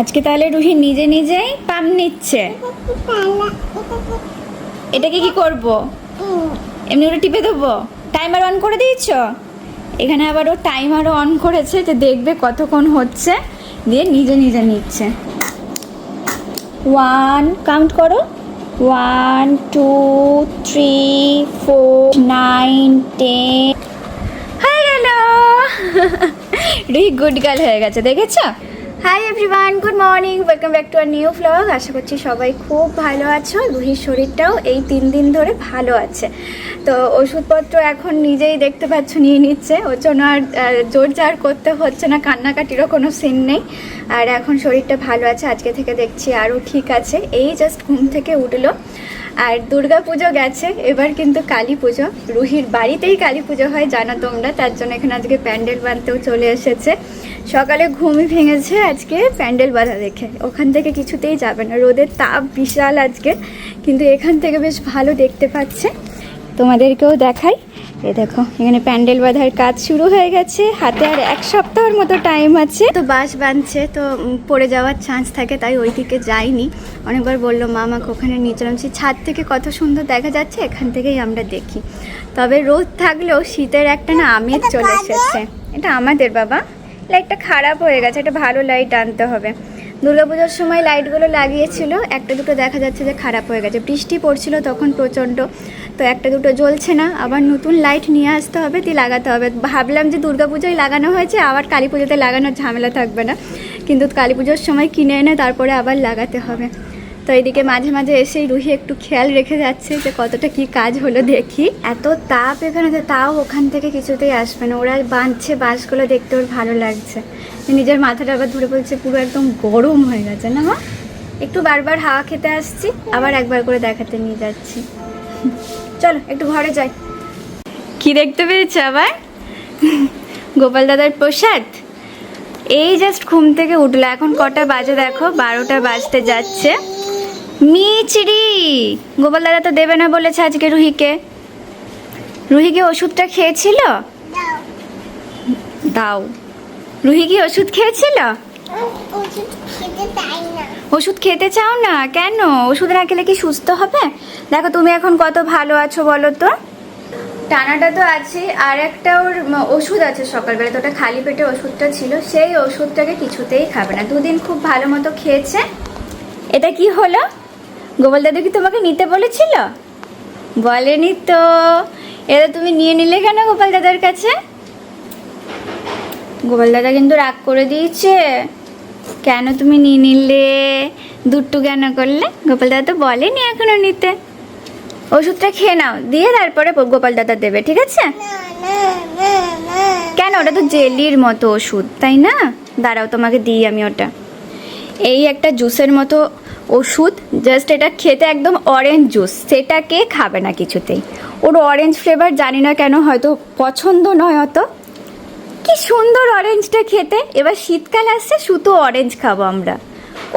আজকে তাহলে রুহি নিজে নিজেই পাম নিচ্ছে। এটাকে কি করব? এমনি ওটা টিপে দেবো? টাইমার অন করে দিয়েছ? এখানে আবার ও টাইমারও অন করেছে যে দেখবে কতক্ষণ হচ্ছে। দিয়ে নিজে নিজে নিচ্ছে। ওয়ান কাউন্ট করো। One two three four nine ten হয়ে গেল রুহি গুড গার্ল হয়ে গেছে, দেখেছ? Hi everyone good morning welcome back to our new blog আশা করছি সবাই খুব ভালো আছো রুহির শরীরটাও এই তিন দিন ধরে ভালো আছে। তো ওষুধপত্র এখন নিজেই দেখতে পাচ্ছ, নিয়ে নিচ্ছে। ওর জন্য আর জোর জার করতে হচ্ছে না, কান্নাকাটিরও কোনো সিন নেই। আর এখন শরীরটা ভালো আছে। আজকে থেকে দেখছি আরও ঠিক আছে। এই জাস্ট ঘুম থেকে উঠল। আর দুর্গা পুজো গেছে, এবার কিন্তু কালী পুজো। রুহির বাড়িতেই কালী পুজো হয়, জানো তোমরা, তার জন্য এখানে আজকে প্যান্ডেল বাঁধতেও চলে এসেছে। সকালে ঘুমই ভেঙেছে আজকে প্যান্ডেল বাঁধা দেখে। ওখান থেকে কিছুতেই যাবে না, রোদের তাপ বিশাল আজকে, কিন্তু এখান থেকে বেশ ভালো দেখতে পাচ্ছে। তোমাদেরকেও দেখাই। এ দেখো এখানে প্যান্ডেল বাঁধার কাজ শুরু হয়ে গেছে। হাতে আর এক সপ্তাহের মতো টাইম আছে। তো বাস বাঁধছে তো পড়ে যাওয়ার চান্স থাকে তাই ওই দিকে যাইনি। অনেকবার বলল মা আমাকে ওখানে নিয়ে চলাম সেই ছাদ থেকে কত সুন্দর দেখা যাচ্ছে এখান থেকেই আমরা দেখি। তবে রোদ থাকলেও শীতের একটা না আমেজ চলে এসেছে। এটা আমাদের বাবা। লাইটটা খারাপ হয়ে গেছে একটা ভালো লাইট আনতে হবে। দুর্গাপুজোর সময় লাইটগুলো লাগিয়েছিল, একটা দুটো দেখা যাচ্ছে যে খারাপ হয়ে গেছে। বৃষ্টি পড়ছিল তখন প্রচণ্ড, তো একটা দুটো জ্বলছে না, আবার নতুন লাইট নিয়ে আসতে হবে দিয়ে লাগাতে হবে। ভাবলাম যে দুর্গাপুজোয় লাগানো হয়েছে, আবার কালী পুজোতে লাগানোর ঝামেলা থাকবে না, কিন্তু কালী পুজোর সময় কিনে এনে তারপরে আবার লাগাতে হবে। তো এদিকে মাঝে মাঝে এসেই রুহি একটু খেয়াল রেখে যাচ্ছে যে কতটা কি কাজ হলো দেখি। এত তাপ এখানে যে তাও ওখান থেকে কিছুতেই আসবে না। ওরা বাঁধছে বাঁশগুলো দেখতে ওর ভালো লাগছে। নিজের মাথাটা আবার ধরে বলছে, পুরো একদম গরম হয়ে গেছে না মা? একটু বারবার হাওয়া খেতে আসছি, আবার একবার করে দেখাতে নিয়ে যাচ্ছি। চলো, একটু ঘরে যাই। কি দেখতে পেয়েছ আবার? গোপাল দাদার প্রসাদ? এই জাস্ট ঘুম থেকে উঠল। এখন কটা বাজে দেখো? বারোটা বাজতে যাচ্ছে। মিচড়ি গোপাল দাদা তো দেবে না বলেছে আজকে রুহিকে। রুহি কি ওষুধটা খেয়েছিল? দাও। রুহি কি ওষুধ খেয়েছিল? ওষুধ খেতে ওষুধ খেতে চাও না? কেন? ওষুধ না খেলে কি সুস্থ হবে? দেখো তুমি এখন কত ভালো আছো বলো তো? টানাটা তো আছে আর একটা ওর ওষুধ আছে সকালবেলা। তো ওটা খালি পেটে ওষুধটা ছিল সেই ওষুধটাকে কিছুতেই খাবে না। দুদিন খুব ভালো মতো খেয়েছে। এটা কি হলো? গোপাল দাদু কি তোমাকে নিতে বলেছিল? বলেনি তো। এটা তুমি নিয়ে নিলে কেন গোপাল দাদার কাছে? গোপাল দাদা কিন্তু রাগ করে দিয়েছে। কেন তুমি নিয়ে নিলে? দুট্টু কেন করলে? গোপাল দাদা তো বলেনি এখনও নিতে। ওষুধটা খেয়ে নাও, দিয়ে তারপরে গোপাল দাদা দেবে, ঠিক আছে? কেন? ওটা তো জেলির মতো ওষুধ, তাই না? দাঁড়াও, তোমাকে দিই আমি ওটা। এই একটা জুসের মতো ওষুধ জাস্ট এটা খেতে একদম অরেঞ্জ জুস সেটাকে খাবে না কিছুতেই। ওর অরেঞ্জ ফ্লেভার জানি না কেন, হয়তো পছন্দ নয় অত। কি সুন্দর অরেঞ্জটা খেতে। এবার শীতকাল আসছে শুধু অরেঞ্জ খাব আমরা।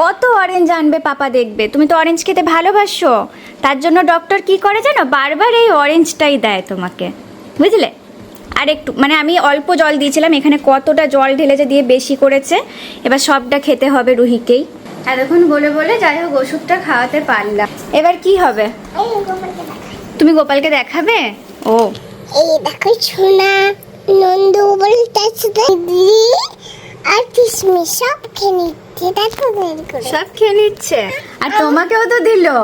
কত অরেঞ্জ আনবে পাপা দেখবে। তুমি তো অরেঞ্জ খেতে ভালোবাসো। তার জন্য ডক্টর কি করে জানো? বারবার এই অরেঞ্জটাই দেয় তোমাকে। বুঝলে? আর একটু মানে আমি অল্প জল দিয়েছিলাম, এখানে কতটা জল ঢেলেছে দিয়ে বেশি করেছে। এবার সবটা খেতে হবে রুহিকেই। এতক্ষণ বলে বলে যাই হোক ওষুধটা খাওয়াতে পারলাম। এবার কি হবে? তুমি গোপালকে দেখাবে? ও। এই দেখো সোনা নন্দ বলতেছে দিদি আর কিশমিশ সব খেয়ে নিচ্ছে দেখো সব খেয়ে নিচ্ছে? আর তোমাকেও তো দিলো?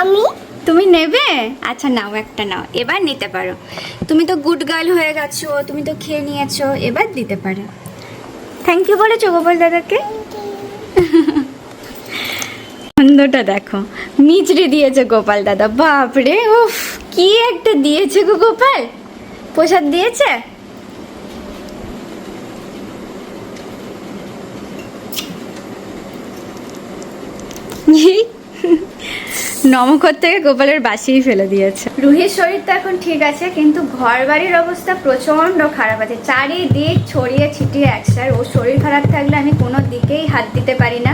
আমি? তুমি নেবে? আচ্ছা নাও একটা নাও এবার নিতে পারো। তুমি তো গুড গার্ল হয়ে গেছো তুমি তো খেয়ে নিয়েছো এবার দিতে পারো। থ্যাংক ইউ বলেছ গোপাল দাদাকে? আনন্দটা দেখো। মিচড়ি দিয়েছে গোপাল দাদা, বাপরে, উফ, কি একটা দিয়েছে গো গোপাল? প্রসাদ দিয়েছে? নমকর থেকে গোপালের বাসিই ফেলে দিয়েছে। রুহির শরীর তো এখন ঠিক আছে, কিন্তু ঘর বাড়ির অবস্থা প্রচণ্ড খারাপ আছে। চারিদিক ছড়িয়ে ছিটিয়ে একসার ওর শরীর খারাপ থাকলে আমি কোনো দিকেই হাত দিতে পারি না।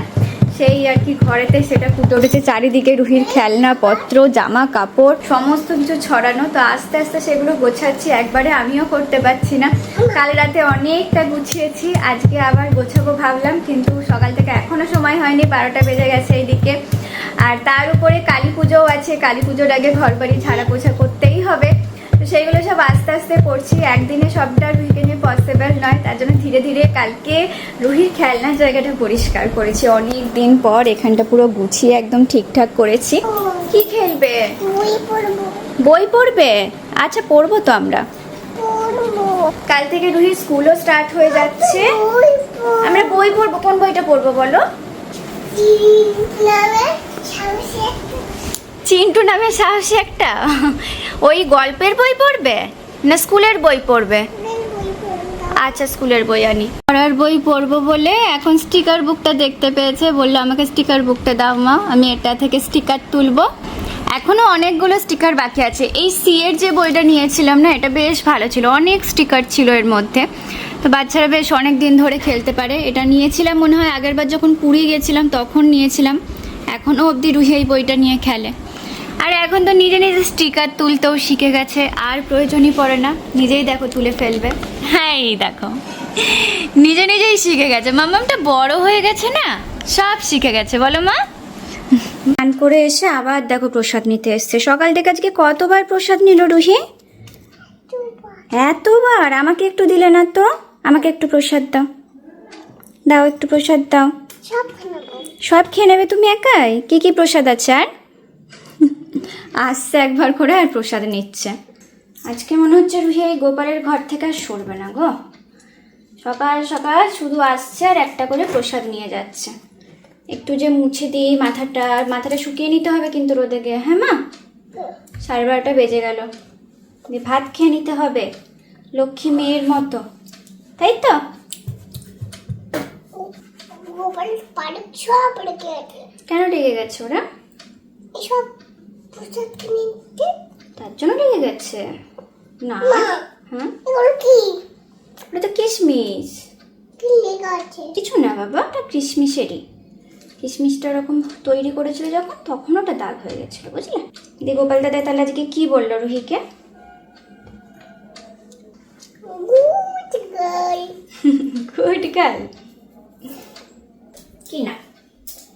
সেই আর কি ঘরেতে সেটা উঠেছে। চারিদিকে রুহির খেলনা, পত্র, জামা, কাপড়, সমস্ত কিছু ছড়ানো। তো আস্তে আস্তে সেগুলো গোছাচ্ছি। একবারে আমিও করতে পারছি না। কাল রাতে অনেকটা গুছিয়েছি। আজকে আবার গোছাবো ভাবলাম, কিন্তু সকাল থেকে এখনও সময় হয়নি। বারোটা বেজে গেছে এইদিকে। আর তার উপরে কালী পুজোও আছে। কালী পুজোর আগে ঘর বাড়ি ঝাড়া পোছা করতেই হবে। সেইগুলো সব আস্তে আস্তে পড়ছি একদিনে সবটা রুহিকে নিয়ে পসিবল নয়। তার জন্য ধীরে ধীরে কালকে রুহির খেলনার জায়গাটা পরিষ্কার করেছি। অনেক দিন পর এখানটা পুরো গুছিয়ে একদম ঠিকঠাক করেছি। কি খেলবে? বই পড়ব। বই পড়বে? আচ্ছা পড়ব তো আমরা। কাল থেকে রুহির স্কুলও স্টার্ট হয়ে যাচ্ছে। আমরা বই পড়ব। কোন বইটা পড়ব বলো? চিন্টু নামে সাহসী একটা? ওই গল্পের বই পড়বে? না স্কুলের বই পড়বে? আচ্ছা স্কুলের বই আনি। পড়ার বই পড়ব বলে এখন স্টিকার বুকটা দেখতে পেয়েছে। বলল, আমাকে স্টিকার বুকটা দাও মা, আমি এটা থেকে স্টিকার তুলবো। এখনও অনেকগুলো স্টিকার বাকি আছে। এই সি এর যে বইটা নিয়েছিলাম না, এটা বেশ ভালো ছিল। অনেক স্টিকার ছিল এর মধ্যে। তো বাচ্চারা বেশ অনেক দিন ধরে খেলতে পারে। এটা নিয়েছিলাম মনে হয় আগেরবার যখন পুরী গেছিলাম, তখন নিয়েছিলাম। এখনও অবধি রুহি এই বইটা নিয়ে খেলে। আর এখন তো নিজে নিজে স্টিকার তুলতেও শিখে গেছে আর প্রয়োজনই পড়ে না। নিজেই দেখো তুলে ফেলবে। হ্যাঁ এই দেখো। নিজে নিজেই শিখে গেছে। মামামটা বড় হয়ে গেছে না? সব শিখে গেছে। বলো মা। স্নান করে এসে আবার দেখো প্রসাদ নিতে এসছে। সকাল থেকে আজকে কতবার প্রসাদ নিল রুহি? এতবার? আমাকে একটু দিলে না তো? আমাকে একটু প্রসাদ দাও। দাও একটু প্রসাদ দাও। সব সব খেয়ে নেবে তুমি একাই? কি কি প্রসাদ আছে আর? আসছে একবার করে আর প্রসাদ নিচ্ছে। আজকে মনে হচ্ছে রুহি এই গোপালের ঘর থেকে আর সরবে না গো। সকাল সকাল শুধু আসছে আর একটা করে প্রসাদ নিয়ে যাচ্ছে। একটু যে মুছে দিই মাথাটা আর মাথাটা শুকিয়ে নিতে হবে কিন্তু রোদে গিয়ে হ্যাঁ মা? সাড়ে বারোটা বেজে গেল। দিয়ে ভাত খেয়ে নিতে হবে লক্ষ্মী মেয়ের মতো। তাই তো? সব কেন রেগে গেছে ওরা? এসব দিতে তার জন্য লেগে গেছে। না। হ্যাঁ কি? ওটা তো কিশমিশ। কিছু না বাবা ওটা কিশমিশেরই। কিশমিশটা ওরকম তৈরি করেছিল যখন তখন ওটা দাগ হয়ে গেছিল বুঝলে? দিয়ে গোপাল দাদা তাহলে আজকে কি বলল রুহিকে? গুড গার্ল গুড গার্ল কি না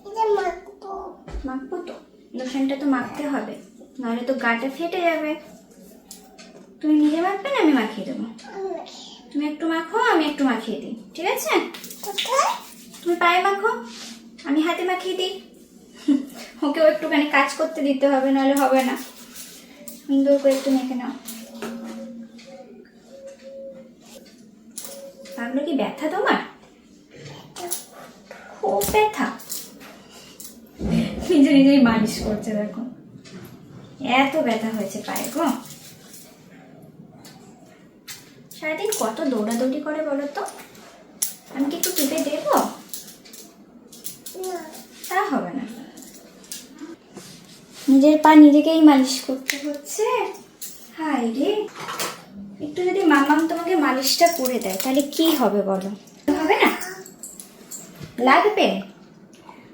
এটা মাখবো মাখবো তো লোশনটা তো মাখতে হবে নাহলে তো গাটা ফেটে যাবে। তুমি নিজে মাখবে না? আমি মাখিয়ে দেবো। তুমি একটু মাখো, আমি একটু মাখিয়ে দিই। ঠিক আছে? তুমি পায়ে মাখো, আমি হাতে মাখিয়ে দিই। ওকেও একটুখানি কাজ করতে দিতে হবে, নাহলে হবে না। সুন্দর করে একটু মেখে নাও। পাগলো কি ব্যথা তোমার? খুব ব্যথা। নিজে নিজেই মালিশ করছে, দেখো। এত ব্যথা হয়েছে পায়ে, গো। সারাদিন কত দৌড়াদৌড়ি করে বলো তো? আমি কি একটু টিপে দেবো? তা হবে না। নিজের পা নিজেকেই মালিশ করতে হচ্ছে। হাই রে। একটু যদি মামাম তোমাকে মালিশটা করে দেয়, তাহলে কি হবে বলো? হবে না? লাগবে?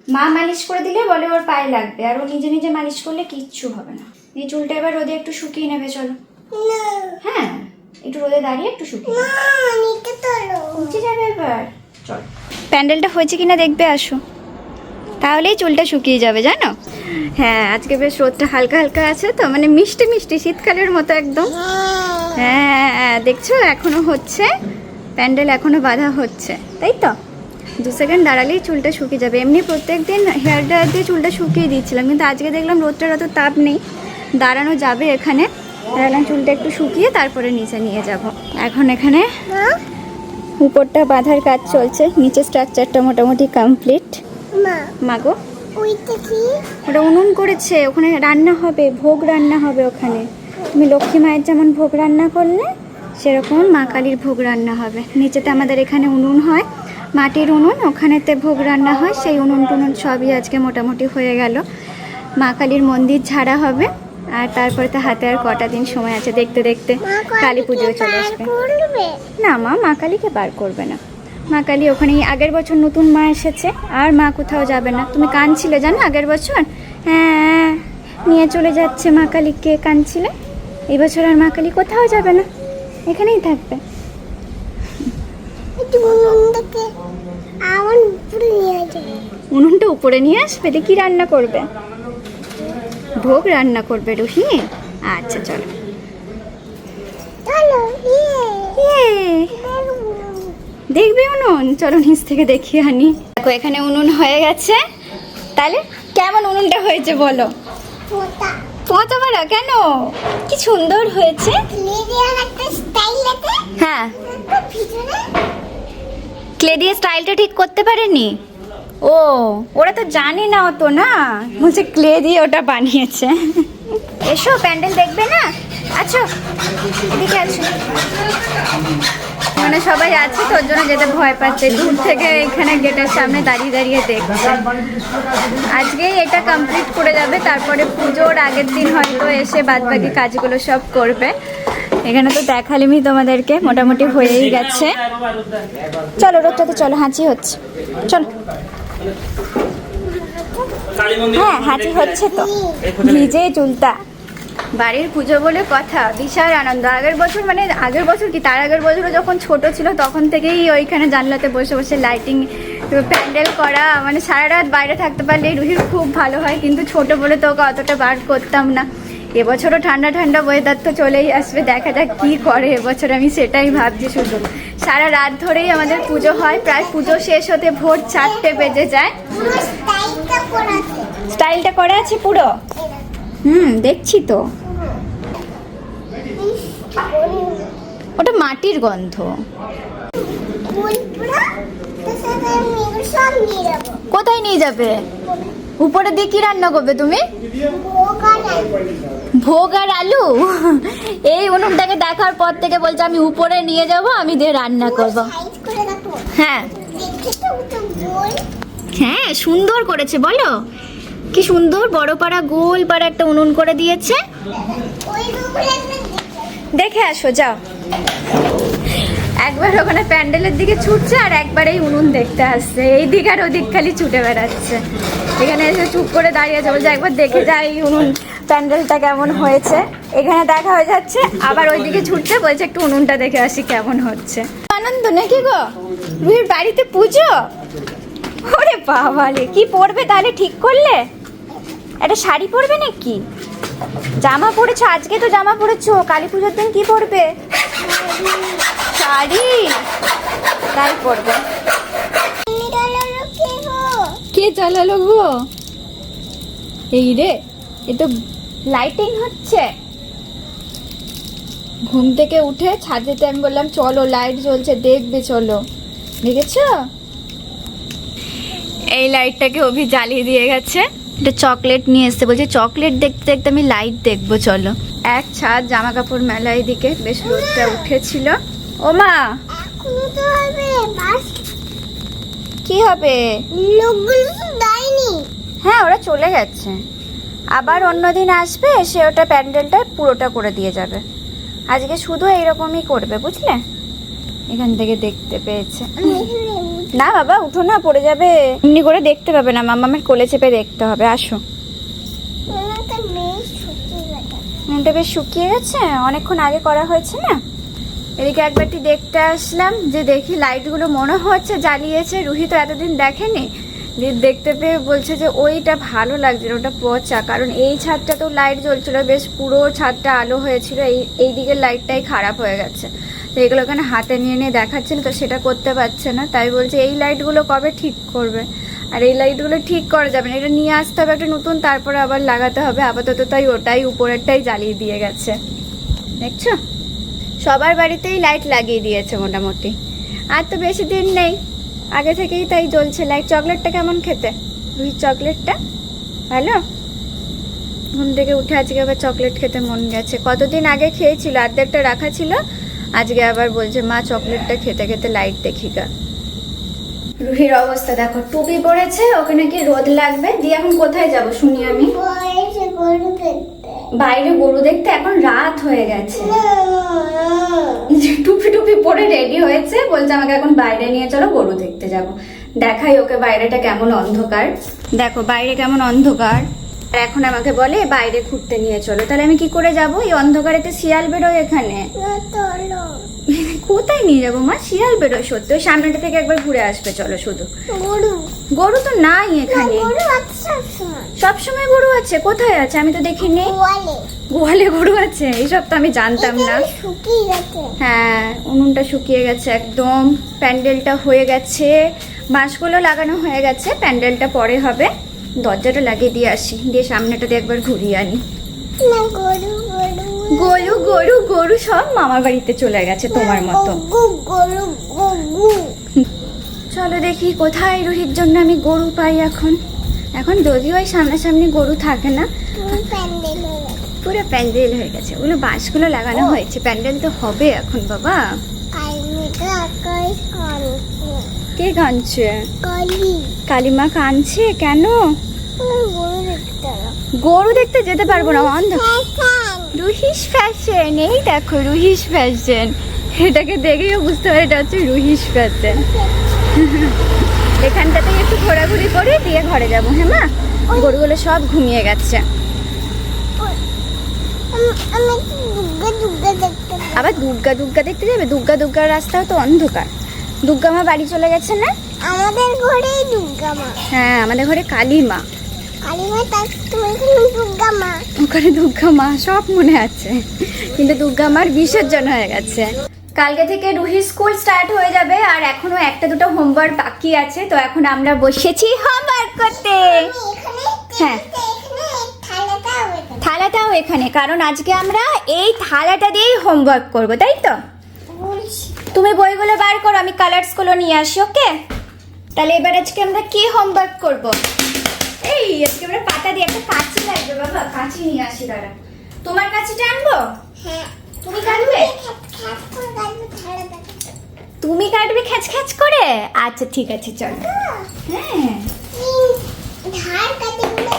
মা মালিশ করে দিলে বলে ওর পায়ে লাগবে আর ও নিজে নিজে মালিশ করলে কিচ্ছু হবে না। এই চুলটা এবার রোদে একটু শুকিয়ে নেবে চলো। হ্যাঁ একটু রোদে দাঁড়িয়ে একটু শুকিয়ে উঠে যাবে এবার। চল। প্যান্ডেলটা হয়েছে কিনা দেখবে আসো। তাহলেই চুলটা শুকিয়ে যাবে জানো? হ্যাঁ আজকে বেশ রোদটা হালকা হালকা আছে তো মানে মিষ্টি মিষ্টি শীতকালের মতো একদম। হ্যাঁ। হ্যাঁ, দেখছ এখনও হচ্ছে। প্যান্ডেল এখনও বাঁধা হচ্ছে তাই তো? দু সেকেন্ড দাঁড়ালেই চুলটা শুকিয়ে যাবে। এমনি প্রত্যেক দিন হেয়ার ড্রায়ার দিয়ে চুলটা শুকিয়ে দিচ্ছিলাম কিন্তু আজকে দেখলাম রোদটার অত তাপ নেই। দাঁড়ানো যাবে এখানে। দাঁড়ালাম চুলটা একটু শুকিয়ে তারপরে নিচে নিয়ে যাব। এখন এখানে উপরটা বাঁধার কাজ চলছে নিচে স্ট্রাকচারটা মোটামুটি কমপ্লিট মা মাগো ওটা উনুন করেছে ওখানে রান্না হবে ভোগ রান্না হবে ওখানে। তুমি লক্ষ্মী মায়ের যেমন ভোগ রান্না করলে সেরকম মা কালীর ভোগ রান্না হবে। নিচেতে আমাদের এখানে উনুন হয়। মাটির উনুন ওখানেতে ভোগ রান্না হয় সেই উনুন টুনুন সবই আজকে মোটামুটি হয়ে গেল। মা কালীর মন্দির ঝাড়া হবে আর তারপরে তো হাতে আর কটা দিন সময় আছে দেখতে দেখতে কালী পুজো চলে আসবে। না মা মা কালীকে বার করবে না। মা কালী ওখানেই আগের বছর নতুন মা এসেছে আর মা কোথাও যাবে না। তুমি কাঁদছিলে জানো আগের বছর? হ্যাঁ নিয়ে চলে যাচ্ছে মা কালীকে কাঁদছিলে? এবছর আর মা কালী কোথাও যাবে না এখানেই থাকবে। একটু নন্দকে উপরে নিয়ে যাবে। উনুনটা উপরে নিয়ে আসবে কি রান্না করবে। ভোগ রান্না করবে রুহি। আচ্ছা চলো। চলো ইয়ে। ইয়ে, দেখবে উনুন? চলো নিচ থেকে দেখি আনি। দেখো এখানে উনুন হয়ে গেছে। তাহলে কেমন উনুনটা হয়েছে বলো? পচা মারা কেন? কি সুন্দর হয়েছে। হ্যাঁ। ক্লে দিয়ে স্টাইলটা ঠিক করতে পারেনি? ও, ওরা তো জানে না অত, না? বলছে ক্লে দিয়ে ওটা বানিয়েছে। এসো, প্যান্ডেল দেখবে না? আচ্ছা এদিকে আছো। মানে সবাই আছে, তোর জন্য যেতে ভয় পাচ্ছে। দূর থেকে এখানে গেটের সামনে দাঁড়িয়ে দাঁড়িয়ে দেখছে। আজকেই এটা কমপ্লিট করে যাবে, তারপরে পুজোর আগের দিন হয়তো এসে বাদবাকি কাজগুলো সব করবে। এখানে তো দেখালিমই তোমাদেরকে, মোটামুটি হয়েই গেছে। চলো রোদটাতে চলো, হাঁচি হচ্ছে। চলো। হ্যাঁ হাঁচি হচ্ছে তো। ভিজে চুলতা বাড়ির পুজো বলে কথা, বিশাল আনন্দ। আগের বছর মানে আগের বছর কি, তার আগের বছরও যখন ছোট ছিল, তখন থেকেই ওইখানে জানলাতে বসে বসে লাইটিং প্যান্ডেল করা মানে সারা রাত বাইরে থাকতে পারলে রুহির খুব ভালো হয়, কিন্তু ছোট বলে তো অতটা বার করতাম না। এবছরও ঠান্ডা ঠান্ডা ওয়েদার তো চলেই আসবে দেখা যাক কি করে এবছর আমি সেটাই ভাবছি শুধু। সারা রাত ধরেই আমাদের পুজো হয় প্রায় পুজো শেষ হতে ভোর চারটে বেজে যায়। স্টাইলটা করে আছে পুরো? হুম দেখছি তো। ওটা মাটির গন্ধ। কোথায় নিয়ে যাবে? উপরে দিয়ে কি রান্না করবে তুমি? ভোগ আর আলু। এই উনুনটাকে দেখার পর থেকে বলছে আমি উপরে নিয়ে যাব আমি দিয়ে রান্না করব। হ্যাঁ। হ্যাঁ সুন্দর করেছে বলো। কি সুন্দর বড় পাড়া গোল পাড়া একটা উনুন করে দিয়েছে। দেখে আসো যাও। একবার ওখানে প্যান্ডেলের দিকে ছুটছে আর একবার এই উনুন দেখতে আসছে। এই দিক আর ওদিক খালি ছুটে বেড়াচ্ছে। এখানে এসে চুপ করে দাঁড়িয়ে আছে, বলছে একবার দেখে যাই এই উনুন প্যান্ডেলটা কেমন হয়েছে। এখানে দেখা হয়ে যাচ্ছে, আবার ওইদিকে ছুটছে, বলছে একটু উনুনটা দেখে আসি কেমন হচ্ছে। আনন্দ নাকি গো? রুহির বাড়িতে পুজো? ওরে বাবা রে কি পরবে তাহলে ঠিক করলে? একটা শাড়ি পরবে নাকি? জামা পরেছো, আজকে তো জামা পরেছো, কালী পুজোর দিন কি পরবে? শাড়ি? তাই কে চালালো গো? এই রে, এ তো লাইটিং হচ্ছে। ঘুম থেকে উঠে ছাদেতে আমি বললাম, চলো লাইট জ্বলছে, দেখবে, চলো। দেখেছ? এই লাইটটাকে অভি জ্বালিয়ে দিয়ে গেছে। এটা চকলেট নিয়ে এসছে, বলছে চকলেট দেখতে দেখতে আমি লাইট দেখব, চলো। এক ছাদ জামা কাপড় মেলা এদিকে বেশ রোদটা উঠেছিল। ও মা কি হবে? হ্যাঁ ওরা চলে গেছে আবার অন্যদিন আসবে সে ওটা প্যান্ডেলটা পুরোটা করে দিয়ে যাবে। আজকে শুধু এইরকমই করবে বুঝলে? এখান থেকে দেখতে পেয়েছে। না বাবা উঠো না পড়ে যাবে। এমনি করে দেখতে পাবে না মামামের কোলে চেপে দেখতে হবে আসো। নুনটা বেশ শুকিয়ে গেছে অনেকক্ষণ আগে করা হয়েছে না? এদিকে একবারটি দেখতে আসলাম যে দেখি লাইটগুলো মনে হচ্ছে জ্বালিয়েছে। রুহি তো এতদিন দেখেনি। দেখতে পেয়ে বলছে যে ওইটা ভালো লাগছে না, ওটা পচা। কারণ এই ছাদটা তো লাইট জ্বলছিল বেশ পুরো ছাদটা আলো হয়েছিল এই এই দিকের লাইটটাই খারাপ হয়ে গেছে। তো এগুলো ওখানে হাতে নিয়ে নিয়ে দেখাচ্ছিল তো সেটা করতে পারছে না। তাই বলছে এই লাইটগুলো কবে ঠিক করবে? আর এই লাইটগুলো ঠিক করা যাবে না এটা নিয়ে আসতে হবে একটা নতুন তারপরে আবার লাগাতে হবে। আপাতত তাই ওটাই উপরেরটাই জ্বালিয়ে দিয়ে গেছে। দেখছ? সবার বাড়িতেই লাইট লাগিয়ে দিয়েছে মোটামুটি। আর তো বেশি দিন নেই। আগে থেকেই তাই জ্বলছে লাইট চকলেটটা কেমন খেতে? রুহির চকলেটটা? ভালো? ঘুম থেকে উঠে আজকে আবার চকলেট খেতে মন গেছে। কতদিন আগে খেয়েছিল? অর্ধেকটা রাখা ছিল। আজকে আবার বলছে, মা, চকলেটটা খেতে খেতে লাইট দেখি গা। রুহির অবস্থা দেখো, টুপি পড়েছে ওকে নাকি রোদ লাগবে। দিয়ে এখন কোথায় যাব শুনি আমি। বাইরে গরু দেখতে এখন রাত হয়ে গেছে। টুপি টুপি পরে রেডি হয়েছে, বলছে আমাকে এখন বাইরে নিয়ে চলো গরু দেখতে যাব। দেখাই ওকে বাইরেটা কেমন অন্ধকার। দেখো, বাইরে কেমন অন্ধকার। এখন আমাকে বলে, বাইরে ঘুরতে নিয়ে চলো। তাহলে আমি কি করে যাব? এই অন্ধকারেতে শিয়াল বেরোয় এখানে। কোথায় নিয়ে যাব মা? শিয়াল বেরোয় সত্যি। ওই সামনেটা থেকে একবার ঘুরে আসবে চলো শুধু। গরু। গরু তো নাই এখানে। সবসময় গরু আছে? কোথায় আছে? আমি তো দেখিনি। গোয়ালে। গরু আছে? এইসব তো আমি জানতাম না। হ্যাঁ উনুনটা শুকিয়ে গেছে একদম। প্যান্ডেলটা হয়ে গেছে। বাঁশগুলো লাগানো হয়ে গেছে। প্যান্ডেলটা পরে হবে। দরজাটা লাগিয়ে দিয়ে আসি। দিয়ে সামনেটা দিয়ে একবার ঘুরিয়ে আনি। না গরু। গরু গরু গরু সব মামার বাড়িতে চলে গেছে তোমার মতো। চলো দেখি কোথায় রুহির জন্য আমি গরু পাই এখন। এখন যদিও ওই সামনাসামনি গরু থাকে না পুরো প্যান্ডেল হয়ে গেছে। হয়ে ওগুলো বাঁশগুলো লাগানো হয়েছে। প্যান্ডেল তো হবে এখন বাবা। কে কাঁদছে? কালি। কালিমা কাঁদছে? কেন? গরু দেখতে যেতে পারব না অন্ধ ফ্যাশন। রুহিস ফ্যাশন এই দেখো রুহিস ফ্যাশন এটাকে দেখেও বুঝতে পারি এটা হচ্ছে রুহিস ফ্যাশন এখানটাতে একটু ঘোরাঘুরি করে দিয়ে ঘরে যাব হ্যাঁ মা? গরুগুলো সব ঘুমিয়ে গেছে। আবার দুর্গা দুর্গা দেখতে যাবে? দুর্গা দুর্গার রাস্তাও তো অন্ধকার। দুর্গা মা বাড়ি চলে গেছে না? আমাদের ঘরেই দুর্গা মা। হ্যাঁ আমাদের ঘরে কালী মা। ওখানে দুর্গা মা সব মনে আছে। কিন্তু দুর্গা মার বিসর্জন হয়ে গেছে। কালকে থেকে রুহি স্কুল স্টার্ট হয়ে যাবে আর এখনও একটা দুটো হোমওয়ার্ক বাকি আছে, তো এখন আমরা বসেছি হোমওয়ার্ক করতে। হ্যাঁ। থালাটা থালাটাও এখানে, কারণ আজকে আমরা এই থালাটা দিয়েই হোমওয়ার্ক করব, তাই তো? তুমি বইগুলো বার করো, আমি কালার্সগুলো নিয়ে আসি ওকে তাহলে এবার আজকে আমরা কি হোমওয়ার্ক করব? এই আজকে আমরা পাতা দিয়ে একটা কাঁচি লাগবে বাবা। কাঁচি নিয়ে আসি দাঁড়া। তোমার কাঁচিটা আনব? হ্যাঁ। তুমি কাটবে? তুমি কাটবে খ্যাচ খ্যাচ করে? আচ্ছা ঠিক আছে চল। হ্যাঁ। ধার কাটে গুলো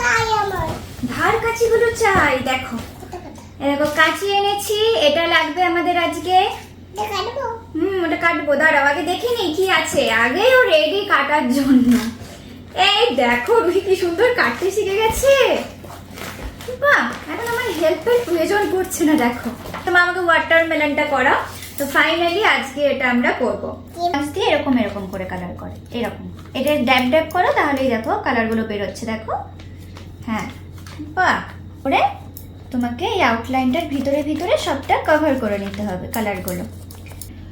তাই আমার। ধার কাঁচিগুলো চাই দেখো। দেখো কাঁচি এনেছি এটা লাগবে আমাদের আজকে। হুম ওটা কাটবো দাঁড়াও আগে দেখে নিই কি আছে। আগে ও রেডি কাটার জন্য। এই দেখো রুহি কি সুন্দর কাটতে শিখে গেছে। বাহ এখন আমার হেল্পের প্রয়োজন পড়ছে না, দেখো। তোমার আমাকে ওয়াটারমেলনটা করা তো ফাইনালি আজকে এটা আমরা করব। আজকে এরকম এরকম করে কালার করে, এরকম। এটা ড্যাব ড্যাব করো, তাহলেই দেখো কালারগুলো বেরোচ্ছে, দেখো। হ্যাঁ বাহ করে তোমাকে এই আউটলাইনটার ভিতরে ভিতরে সবটা কভার করে নিতে হবে কালারগুলো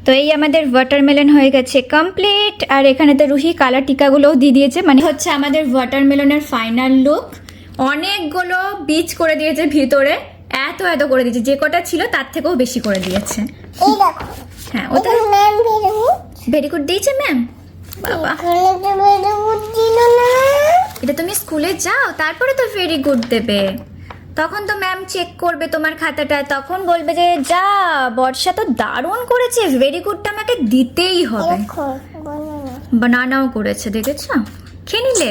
তো এই আমাদের ওয়াটারমেলন হয়ে গেছে কমপ্লিট আর এখানে তো রুহি কালার টিকাগুলোও দিয়ে দিয়েছে। মানে হচ্ছে আমাদের ওয়াটারমেলনের ফাইনাল লুক অনেকগুলো বীজ করে দিয়েছে ভিতরে। এত এত করে দিয়েছে। যে কটা ছিল তার থেকেও বেশি করে দিয়েছে। এই দেখো। হ্যাঁ ওটা ম্যাম ভেরি গুড দিয়েছে ম্যাম বাবা। এটা তুমি স্কুলে যাও তারপরে তো ভেরি গুড দেবে। তখন তো ম্যাম চেক করবে তোমার খাতাটা তখন বলবে যে যা বর্ষা তো দারুণ করেছে ভেরি গুডটা আমাকে দিতেই হবে। বানানাও করেছে দেখেছ? খেয়ে নিলে?